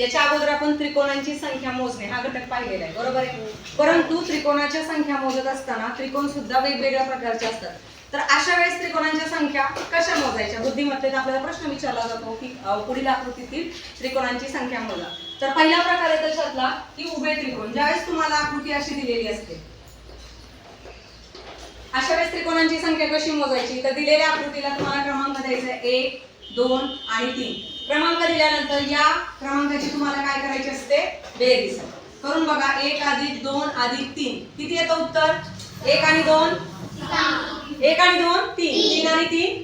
याच्या अगोदर आपण त्रिकोणांची संख्या मोजणे हा घटक पाहिलेला आहे. बरोबर आहे? परंतु त्रिकोणाच्या संख्या मोजत असताना त्रिकोण सुद्धा वेगवेगळ्या प्रकारचे असतात. तर अशा वेळेस त्रिकोणांच्या संख्या कशा मोजायच्या? बुद्धिमत्तेत आपल्याला प्रश्न विचारला जातो की पुढील आकृतीतील त्रिकोणांची संख्या मोजा. तर पहिला प्रकार आहे त्याच्यातला की उभे त्रिकोण. ज्यावेळेस तुम्हाला आकृती अशी दिलेली असते. अशा वेळेस त्रिकोणांची संख्या कशी मोजायची? तर दिलेल्या आकृतीला तुम्हाला क्रमांक द्यायचा एक दोन आणि तीन. क्रमांक दिल्यानंतर या क्रमांकाची तुम्हाला काय करायची असते? बेरीज करून बघा एक अधिक दोन अधिक तीन. किती येतं उत्तर? एक आणि दोन? एक आणि दोन तीन. तीन आणि तीन?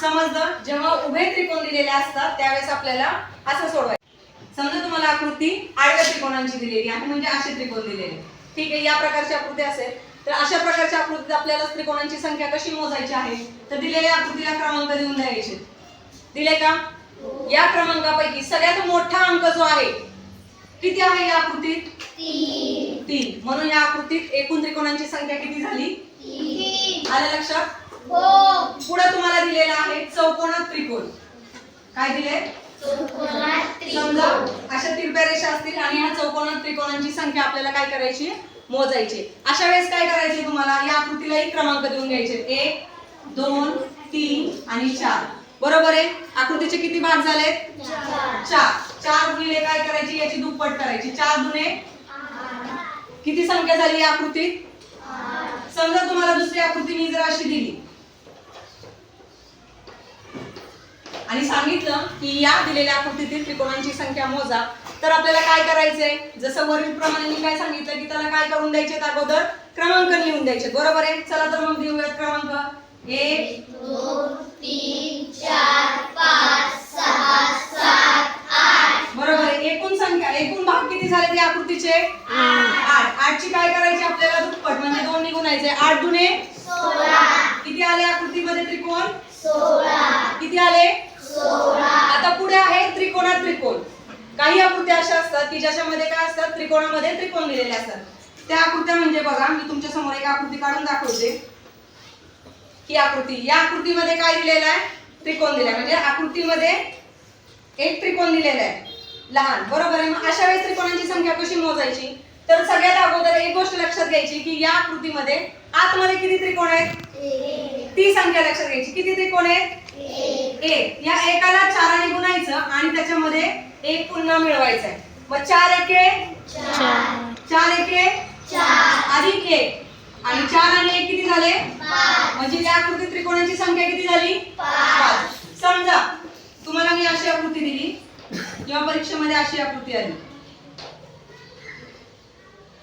समजलं? जेव्हा उभे त्रिकोण दिलेले असतात त्यावेळेस आपल्याला असं सोडवायचं. समजा तुम्हाला आकृती आडव्या त्रिकोणांची दिलेली आहे म्हणजे असे त्रिकोण दिलेले. ठीक आहे या प्रकारची आकृती असेल. तर अशा प्रकारच्या आकृतीत आपल्याला त्रिकोणांची संख्या कशी मोजायची आहे? तर दिलेल्या आकृतीला क्रमांक देऊन द्यायचे. दिले का? या क्रमांकापैकी सगळ्यात मोठा अंक जो आहे किती आहे या आकृतीत? तीन. म्हणून या आकृतीत एकूण त्रिकोणांची संख्या किती झाली? आलं लक्षात? पुढे तुम्हाला दिलेला आहे चौकोनात त्रिकोण. काय दिले समजा अशा तिरप्या रेषा असतील आणि ह्या चौकोनात त्रिकोणांची संख्या आपल्याला काय करायची? मोजायची. अशा वेळेस काय करायचे तुम्हाला? या आकृतीलाही क्रमांक देऊन घ्यायचे. एक दोन तीन आणि चार. बरोबर आहे? आकृतीचे किती भाग झाले? चार. चार. गुणिले काय करायची? याची दुप्पट करायची. चार दुने किती संख्या झाली या आकृतीत? समजा तुम्हाला दुसरी आकृती मी जर अशी दिली. आणि सांगितलं की या दिलेल्या आकृतीतील त्रिकोणांची संख्या मोजा. तर आपल्याला काय करायचंय? जसं वरील प्रमाणे मी काय सांगितलं की त्याला काय करून द्यायचे अगोदर? क्रमांक लिहून द्यायचे. बरोबर आहे? चला तर मग देऊयात क्रमांक. एक बरोबर भाग किती झाले त्या आकृतीचे? आठ. आठची काय करायची आपल्याला? दुप्पट. म्हणजे दोन निघून यायचे. आठ दुने? किती आले आकृतीमध्ये त्रिकोण? किती आले? आता पुढे आहे त्रिकोणात त्रिकोण. काही आकृत्या अशा असतात की ज्याच्यामध्ये काय असतात? त्रिकोणामध्ये त्रिकोण दिलेले असतात. त्या आकृत्या म्हणजे बघा मी तुमच्यासमोर एक आकृती काढून दाखवते. ही आकृती. या आकृतीमध्ये काय दिलेलं आहे? त्रिकोण दिलाय म्हणजे आकृतीमध्ये एक त्रिकोण दिलेला आहे. लहान बरोबर आहे? मग अशा वेळेस त्रिकोणांची संख्या कशी मोजायची? तर सगळ्यात अगोदर एक गोष्ट लक्षात घ्यायची की या आकृतीमध्ये आतमध्ये किती त्रिकोण आहेत? ती संख्या लक्षात घ्यायची. किती त्रिकोण आहेत? एक. या एकाला चाराने गुणायचं आणि त्याच्यामध्ये एक पुन्हा मिळवायचा आहे. मग चार एके? चार. एके? अधिक एक. आणि चार आणि एक किती झाले? म्हणजे या आकृती त्रिकोणाची संख्या किती झाली? पाच. समजा तुम्हाला मी अशी आकृती दिली. किंवा परीक्षेमध्ये अशी आकृती आली.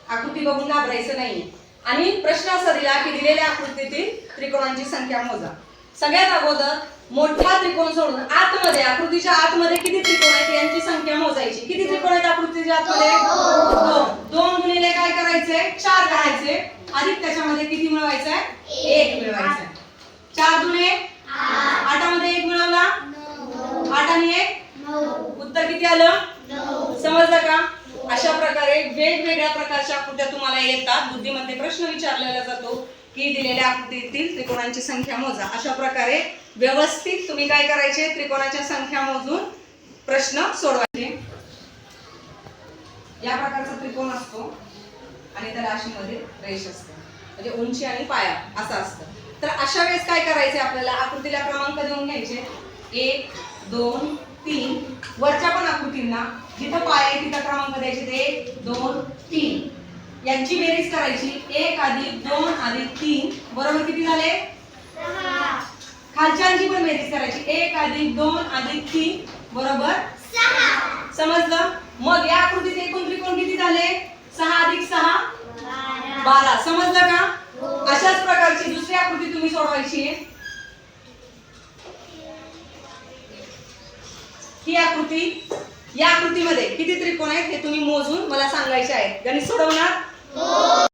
आकृती बघून घाबरायचं नाही आणि प्रश्न असा दिला की दिलेल्या आकृतीतील त्रिकोणांची संख्या मोजा. सगळ्यात अगोदर मोठा त्रिकोण सोडून आतमध्ये आकृतीच्या आतमध्ये किती त्रिकोण आहेत यांची संख्या मोजायची. किती त्रिकोण आहेत आकृतीच्या आतमध्ये? दोन. दोन गुणिले काय करायचे चार करायचे अधिक त्याच्यामध्ये किती मिळवायचं आहे एक मिळवायचं आहे चार दुने आठामध्ये एक मिळवला? आठ आणि एक? किती आलं? समजलं का? अशा प्रकारे वेगवेगळ्या प्रकारच्या आकृत्या तुम्हाला येतात. बुद्धिमध्ये प्रश्न विचारलेला जातो की दिलेल्या आकृतीतील त्रिकोणांची संख्या मोजा. अशा प्रकारे व्यवस्थित तुम्ही काय करायचे? त्रिकोणाच्या संख्या मोजून प्रश्न सोडवायचे. या प्रकारचा त्रिकोण असतो आणि त्याला अशी मध्ये रेष असते. म्हणजे उंची आणि पाया असं असतं. तर अशा वेळेस काय करायचे आपल्याला? आकृतीला क्रमांक देऊन घ्यायचे. एक दोन तीन वरच्या पण आकृतींना जिथं पाय आहे तिथं क्रमांक द्यायचे ते एक दोन तीन. यांची बेरीज करायची एक अधिक दोन अधिक तीन. बरोबर किती झाले? खालच्यांची पण बेरीज करायची एक अधिक दोन अधिक तीन. बरोबर? समजलं? मग या आकृतीत एकूण त्रिकोण किती झाले? सहा अधिक सहा? बारा. समजलं का? अशाच प्रकारची दुसरी आकृती तुम्ही सोडवायची आहे. ही आकृती या आकृतीमध्ये किती त्रिकोण आहेत हे तुम्ही मोजून मला सांगायचे आहेत. गणित सोडवणार? हो.